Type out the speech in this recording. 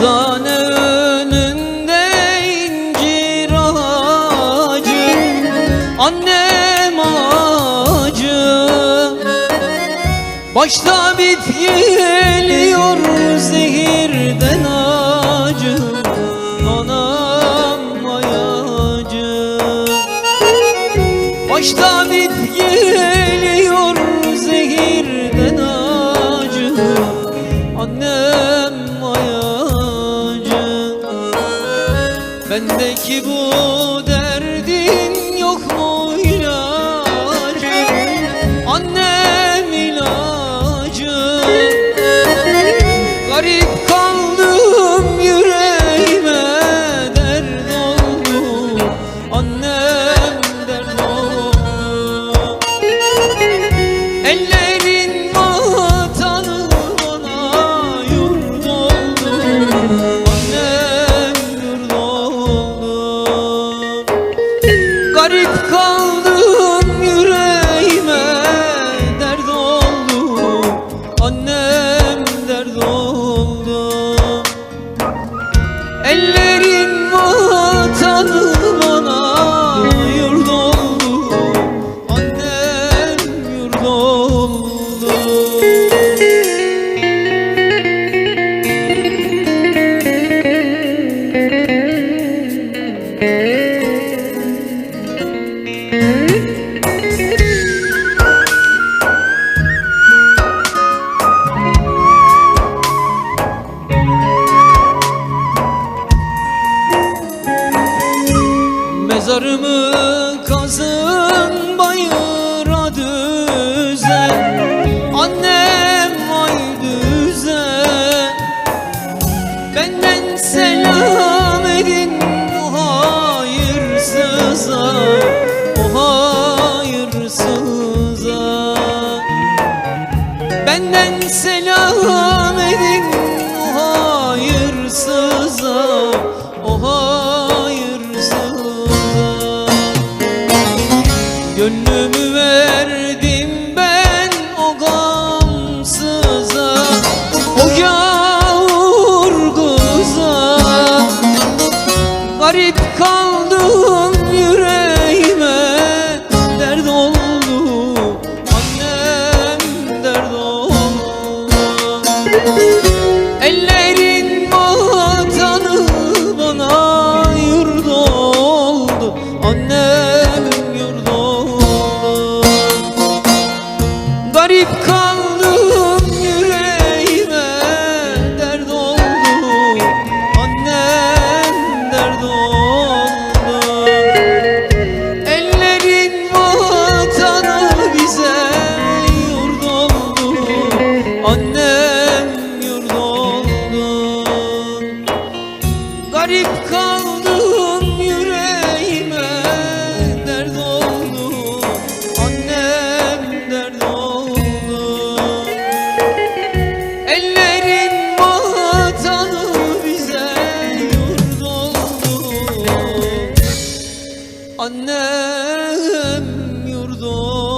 Hastane önünde incir ağacı Annem ağacı. Başta bit geliyor zehirden acı Anam ayacı Başta bit Bendeki bu derdin yok mu? Mezarımı kazı silahı Ellerin vatanı bana yurt oldu. Anne Alem yurdum.